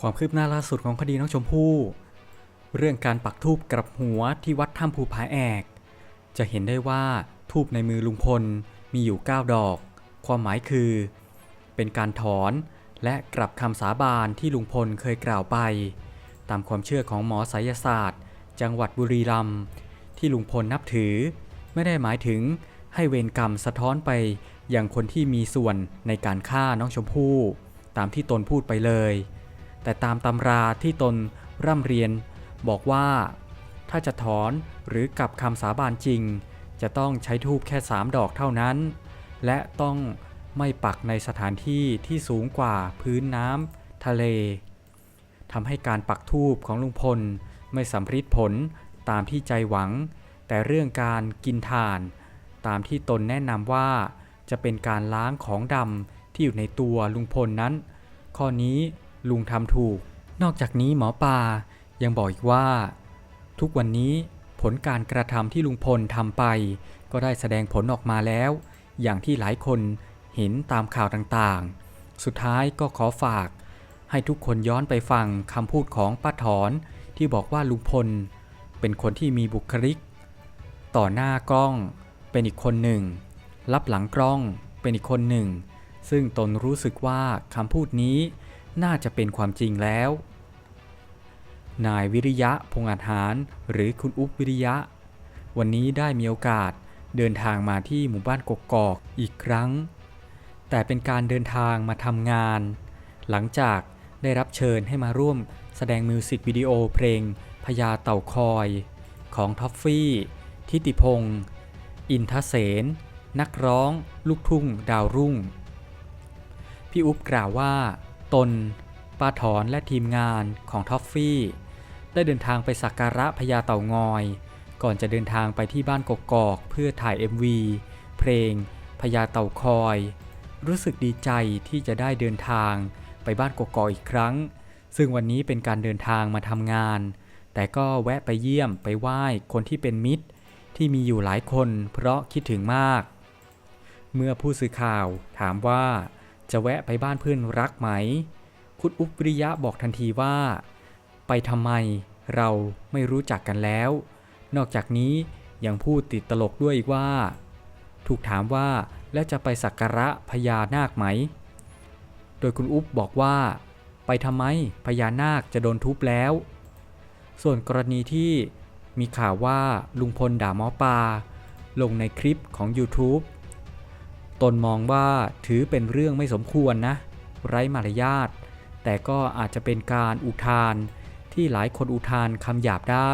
ความคืบหน้าล่าสุดของคดีน้องชมพู่ เรื่องการปักทูบกลับหัวที่วัดถ้ำภูผาแอก จะเห็นได้ว่าทูบในมือลุงพลมีอยู่ 9 ดอก ความหมายคือ เป็นการถอนและกลับคำสาบานที่ลุงพลเคยกล่าวไป ตามความเชื่อของหมอไสยศาสตร์ จังหวัดบุรีรัมย์ที่ลุงพลนับถือ ไม่ได้หมายถึงให้เวรกรรมสะท้อนไปยังคนที่มีส่วนในการฆ่าน้องชมพู่ ตามที่ตนพูดไปเลย แต่ตามตำราที่ตนร่ำเรียน บอกว่า ถ้าจะถอนหรือกลับคำสาบานจริง จะต้องใช้ทูบแค่3ดอกเท่านั้น และต้องไม่ปักในสถานที่ที่สูงกว่าพื้นน้ำทะเลทำให้การปักทูบของลุงพลไม่สำเร็จผลตามที่ใจหวัง แต่เรื่องการกินถ่าน ตามที่ตนแนะนำว่า จะเป็นการล้างของดำที่อยู่ในตัวลุงพลนั้น ข้อนี้ ลุงทำถูก นอกจากนี้หมอปลายังบอกอีกว่า ทุกวันนี้ผลการกระทำที่ลุงพลทำไป ก็ได้แสดงผลออกมาแล้ว อย่างที่หลายคนเห็นตามข่าวต่างๆ สุดท้ายก็ขอฝาก ให้ทุกคนย้อนไปฟังคำพูดของป้าถอนที่บอกว่าลุงพล เป็นคนที่มีบุคลิก ต่อหน้ากล้องเป็นอีกคนหนึ่ง รับหลังกล้องเป็นอีกคนหนึ่ง ซึ่งตนรู้สึกว่าคำพูดนี้ น่าจะเป็นความจริงแล้ว นายวิริยะพงษ์อาหาร หรือคุณอุ๊บวิริยะ วันนี้ได้มีโอกาสเดินทางมาที่หมู่บ้านกกอกอีกครั้ง แต่เป็นการเดินทางมาทำงาน หลังจากได้รับเชิญให้มาร่วมแสดงมิวสิกวิดีโอเพลงพญาเต่าคอยของท็อฟฟี่ ทิติพงศ์อินทเสนนักร้อง ลูกทุ่ง ดาวรุ่ง พี่อุ๊บกล่าวว่า ตนป้าถอนและทีมงานของท็อฟฟี่ ได้เดินทางไปสักการะพญาเต่างอย ก่อนจะเดินทางไปที่บ้านกกอกเพื่อถ่าย MV เพลงพญาเต่าคอย รู้สึกดีใจที่จะได้เดินทางไปบ้านกกอกอีกครั้ง ซึ่งวันนี้เป็นการเดินทางมาทำงาน แต่ก็แวะไปเยี่ยมไปไหว้คนที่เป็นมิตร ที่มีอยู่หลายคนเพราะคิดถึงมาก เมื่อผู้สื่อข่าวถามว่า จะแวะไปบ้านเพื่อนรักไหม คุณอุปริยะบอกทันทีว่า ไปทำไมเราไม่รู้จักกันแล้ว นอกจากนี้ยังพูดติดตลกด้วยอีกว่า ถูกถามว่าแล้วจะไปสักการะพญานาคไหม โดยคุณอุ๊บบอกว่า ไปทำไมพญานาคจะโดนทุบแล้ว ส่วนกรณีที่มีข่าวว่าลุงพลด่าหมอปลาลงในคลิปของ YouTube ตนมองว่าถือเป็นเรื่องไม่สมควรนะ ไร้มารยาทแต่ก็อาจจะเป็นการอุทานที่หลายคนอุทานคำหยาบได้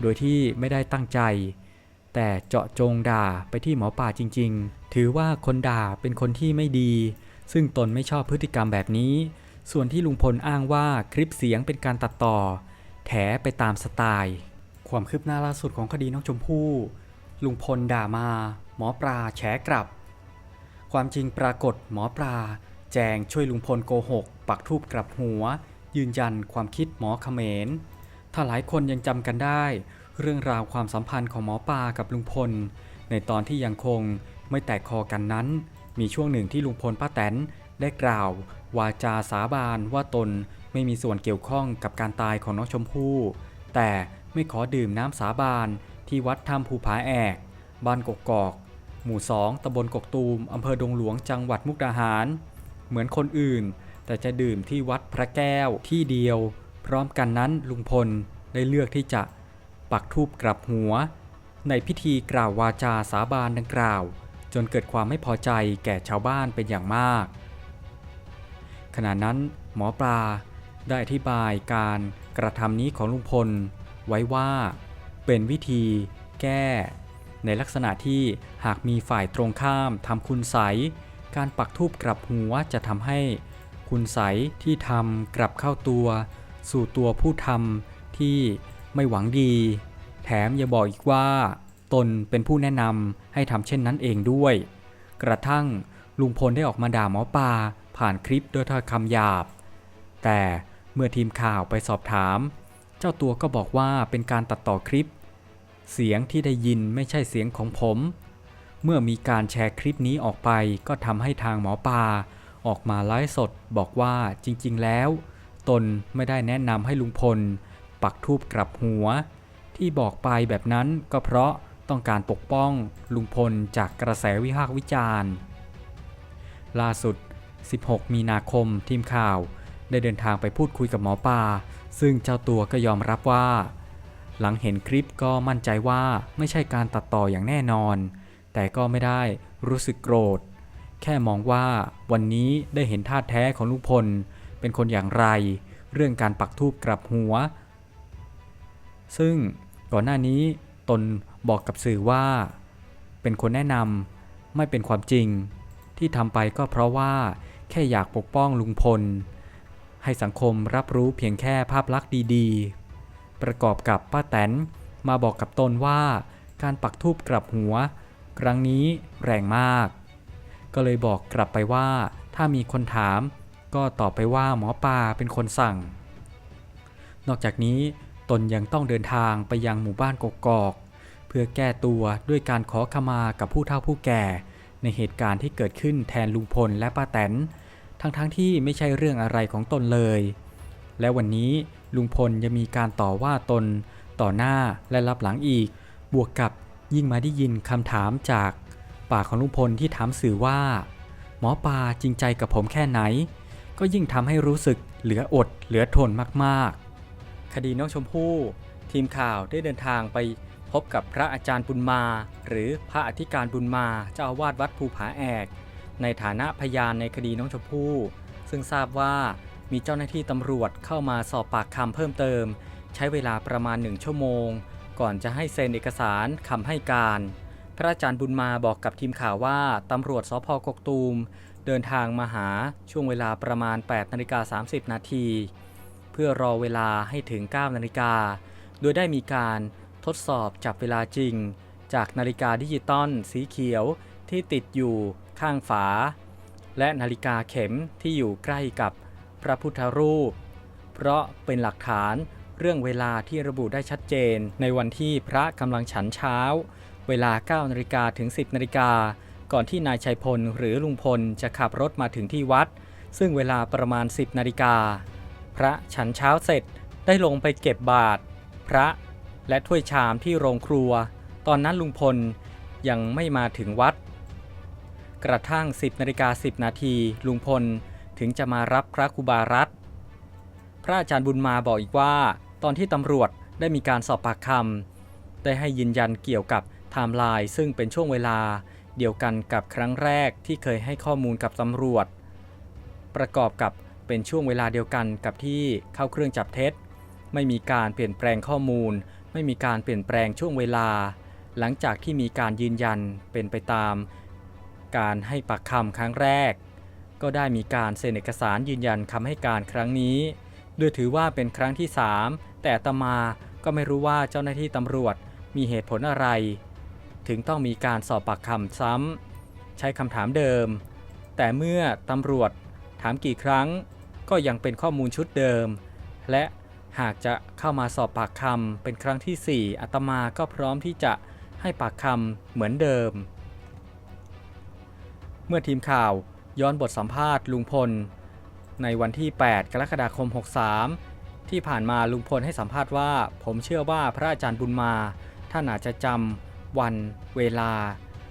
โดยที่ไม่ได้ตั้งใจ แต่เจาะจงด่าไปที่หมอป่าจริง ๆ ถือว่าคนด่าเป็นคนที่ไม่ดี ซึ่งตนไม่ชอบพฤติกรรมแบบนี้ ส่วนที่ลุงพลอ้างว่าคลิปเสียงเป็นการตัดต่อ แถไปตามสไตล์ ความคืบหน้าล่าสุดของคดีน้องชมพู่ลุงพลด่ามา หมอปลาแฉกลับ ความจริงปรากฏหมอปลา แจงช่วยลุงพลโกหก ปักทูบกลับหัว ยืนยันความคิดหมอเขมร ถ้าหลายคนยังจำกันได้ เรื่องราวความสัมพันธ์ของหมอปลากับลุงพล ในตอนที่ยังคงไม่แตกคอกันนั้น มีช่วงหนึ่งที่ลุงพลป้าแตนได้กล่าว วาจาสาบานว่าตนไม่มีส่วนเกี่ยวข้องกับการตายของน้องชมพู่ แต่ไม่ขอดื่มน้ำสาบานที่วัดถ้ำภูผาแอก บ้านกกอก หมู่ 2ตำบลกกตูมอำเภอดงหลวงจังหวัดมุกดาหาร เหมือนคนอื่น แต่จะดื่มที่วัดพระแก้วที่เดียว พร้อมกันนั้นลุงพลได้เลือกที่จะปักทูบกลับหัว ในพิธีกล่าววาจาสาบานดังกล่าว จนเกิดความไม่พอใจแก่ชาวบ้านเป็นอย่างมาก ขณะนั้นหมอปลาได้อธิบายการกระทำนี้ของลุงพลไว้ว่าเป็นวิธีแก้ ในลักษณะที่หากมีฝ่ายตรงข้ามทำคุณใส การปักทูบกลับหัวจะทำให้คุณใสที่ทำกลับเข้าตัว สู่ตัวผู้ทำที่ไม่หวังดี แถมยังบอกอีกว่า ตนเป็นผู้แนะนำให้ทำเช่นนั้นเองด้วย กระทั่งลุงพลได้ออกมาด่าหมอปลาผ่านคลิปด้วยถ้อยคำหยาบ แต่เมื่อทีมข่าวไปสอบถาม เจ้าตัวก็บอกว่าเป็นการตัดต่อคลิป เสียงที่ได้ยินไม่ใช่เสียงของผม เมื่อมีการแชร์คลิปนี้ออกไปก็ทำให้ทางหมอปลาออกมาไลฟ์สดบอกว่าจริงๆแล้วตตนไม่ได้แนะนำให้ลุงพล ปักทูบกลับหัว ที่บอกไปแบบนั้นก็เพราะต้องการปกป้องลุงพลจากกระแสวิพากษ์วิจารณ์ล่าสุด 16 มีนาคมทีมข่าว ได้เดินทางไปพูดคุยกับหมอปลาซึ่งเจ้าตัวก็ยอมรับว่า หลังเห็นคลิปก็มั่นใจว่าไม่ใช่การตัดต่ออย่างแน่นอน แต่ก็ไม่ได้รู้สึกโกรธ แค่มองว่าวันนี้ได้เห็นท่าแท้ของลุงพล เป็นคนอย่างไร เรื่องการปักทูบกลับหัว ซึ่งก่อนหน้านี้ตนบอกกับสื่อว่า เป็นคนแนะนำไม่เป็นความจริง ที่ทำไปก็เพราะว่าแค่อยากปกป้องลุงพล ให้สังคมรับรู้เพียงแค่ภาพลักษณ์ดีๆ ประกอบกับป้าแตน มาบอกกับตนว่าการปักทูบกลับหัว ครั้งนี้แรงมาก ก็เลยบอกกลับไปว่า ถ้ามีคนถาม ก็ตอบไปว่าหมอปลาเป็นคนสั่ง นอกจากนี้ตนยังต้องเดินทางไปยังหมู่บ้านกกอก เพื่อแก้ตัวด้วยการขอขมากับผู้เฒ่าผู้แก่ ในเหตุการณ์ที่เกิดขึ้นแทนลุงพลและป้าแตน ทั้งๆทที่ไม่ใช่เรื่องอะไรของตนเลย และวันนี้ ลุงพลยังมีการต่อว่าตนต่อหน้าและรับหลังอีก บวกกับยิ่งมาได้ยินคำถามจากปากของลุงพลที่ถามสื่อว่า หมอปลาจริงใจกับผมแค่ไหน ก็ยิ่งทำให้รู้สึกเหลืออดเหลือทนมากๆ คดีน้องชมพู่ ทีมข่าวได้เดินทางไปพบกับพระอาจารย์บุญมา หรือพระอธิการบุญมาเจ้าอาวาสวัดภูผาแอก ในฐานะพยานในคดีน้องชมพู่ ซึ่งทราบว่า มีเจ้าหน้าที่ตำรวจเข้ามาสอบปากคำเพิ่มเติม ใช้เวลาประมาณหนึ่งชั่วโมง ก่อนจะให้เซ็นเอกสารคำให้การ พระอาจารย์บุญมาบอกกับทีมข่าวว่าตำรวจสพกกตูม เดินทางมาหาช่วงเวลาประมาณ8นาฬิกา30 นาทีเพื่อรอเวลาให้ถึง 9 นาฬิกา โดยได้มีการทดสอบจับเวลาจริง จากนาฬิกาดิจิตอลสีเขียวที่ติดอยู่ข้างฝา และนาฬิกาเข็มที่อยู่ใกล้กับ พระพุทธรูป เพราะเป็นหลักฐานเรื่องเวลาที่ระบุได้ชัดเจน ในวันที่พระกำลังฉันเช้า เวลา9นาฬิกาถึง 10นาฬิกาก่อนที่นายชัยพลหรือลุงพลจะขับรถมาถึงที่วัด ซึ่งเวลาประมาณ 10นาฬิกาพระฉันเช้าเสร็จได้ลงไปเก็บบาตรพระและถ้วยชามที่โรงครัว ตอนนั้นลุงพลยังไม่มาถึงวัด กระทั่ง 10นาฬิกา10 นาทีลุงพล ถึงจะมารับพระครูบารัตพระอาจารย์บุญมาบอกอีกว่า ตอนที่ตำรวจได้มีการสอบปากคำได้ให้ยืนยันเกี่ยวกับไทม์ไลน์ซึ่งเป็นช่วงเวลาเดียวกันกับครั้งแรกที่เคยให้ข้อมูลกับตำรวจ ประกอบกับเป็นช่วงเวลาเดียวกันกับที่เข้าเครื่องจับเท็จ ไม่มีการเปลี่ยนแปลงข้อมูล ไม่มีการเปลี่ยนแปลงช่วงเวลา หลังจากที่มีการยืนยันเป็นไปตาม การให้ปากคำครั้งแรก ก็ได้มีการเซ็นเอกสารยืนยันคำให้การครั้งนี้ โดยถือว่าเป็นครั้งที่ 3 แต่ตมาก็ไม่รู้ว่าเจ้าหน้าที่ตำรวจมีเหตุผลอะไร ถึงต้องมีการสอบปากคำซ้ำใช้คำถามเดิม แต่เมื่อตำรวจถามกี่ครั้ง ก็ยังเป็นข้อมูลชุดเดิม และหากจะเข้ามาสอบปากคำเป็นครั้งที่ 4อาตมาก็พร้อมที่จะให้ปากคำเหมือนเดิม เมื่อทีมข่าว ย้อนบทสัมภาษณ์ลุงพล ในวันที่ 8 กรกฎาคม 63 ที่ผ่านมาลุงพลให้สัมภาษณ์ว่า ผมเชื่อว่าพระอาจารย์บุญมา ท่านอาจจะจำวันเวลา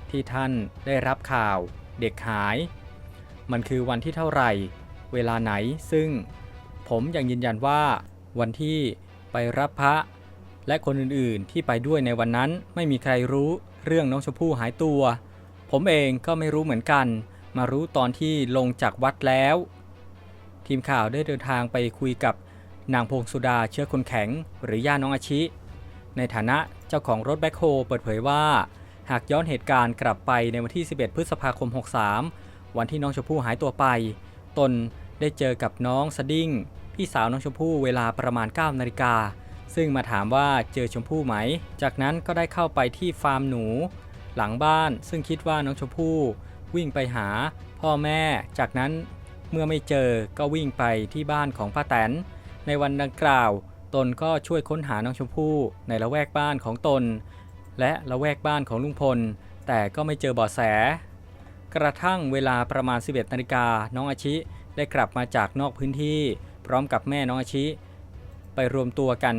ที่ท่านได้รับข่าว เด็กหาย มันคือวันที่เท่าไหร่ เวลาไหน ซึ่ง ผมยังยืนยันว่า วันที่ไปรับพระ และคนอื่นๆ ที่ไปด้วยในวันนั้นไม่มีใครรู้เรื่องน้องชมพู่หายตัว ผมเองก็ไม่รู้เหมือนกัน มารู้ตอนที่ลงจากวัดแล้ว ทีมข่าวได้เดินทางไปคุยกับนางพงสุดาเชื้อคนแข็ง หรือย่าน้องอาชิ ในฐานะเจ้าของรถแบ็คโฮเปิดเผยว่า หากย้อนเหตุการณ์กลับไปในวันที่ 11 พฤษภาคม 63 วันที่น้องชมพู่หายตัวไป ตนได้เจอกับน้องสดิ้งพี่สาวน้องชมพู่เวลาประมาณ 9 นาฬิกา ซึ่งมาถามว่าเจอชมพู่ไหม จากนั้นก็ได้เข้าไปที่ฟาร์มหนู หลังบ้านซึ่งคิดว่าน้องชมพู่ วิ่งไปหาพ่อแม่ จากนั้นเมื่อไม่เจอก็วิ่งไปที่บ้านของป้าแตน ในวันดังกล่าว ตนก็ช่วยค้นหาน้องชมพู่ในละแวกบ้านของตน และละแวกบ้านของลุงพล แต่ก็ไม่เจอเบาะแส กระทั่งเวลาประมาณ 11นาฬิกาน้องอาชิได้กลับมาจากนอกพื้นที่ พร้อมกับแม่น้องอาชิ ไปรวมตัวกัน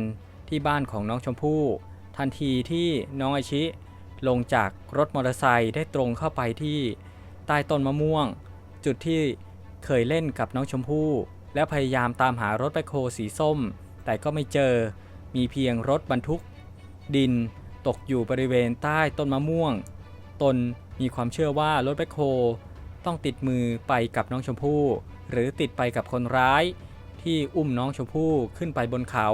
ที่บ้านของน้องชมพู่ ทันทีที่น้องอาชิ ลงจากรถมอเตอร์ไซค์ได้ตรงเข้าไปที่ ต้ต้นมะม่วง จุดที่เคยเล่นกับน้องชมพู่ และพยายามตามหารถแบคโฮสีส้ม แต่ก็ไม่เจอ มีเพียงรถบรรทุก ดินตกอยู่บริเวณใต้ต้นมะม่วง ตนมีความเชื่อว่ารถแบคโฮต้องติดมือไปกับน้องชมพู่ หรือติดไปกับคนร้าย ที่อุ้มน้องชมพู่ขึ้นไปบนเขา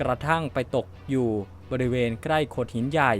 กระทั่งไปตกอยู่บริเวณใกล้โขดหินใหญ่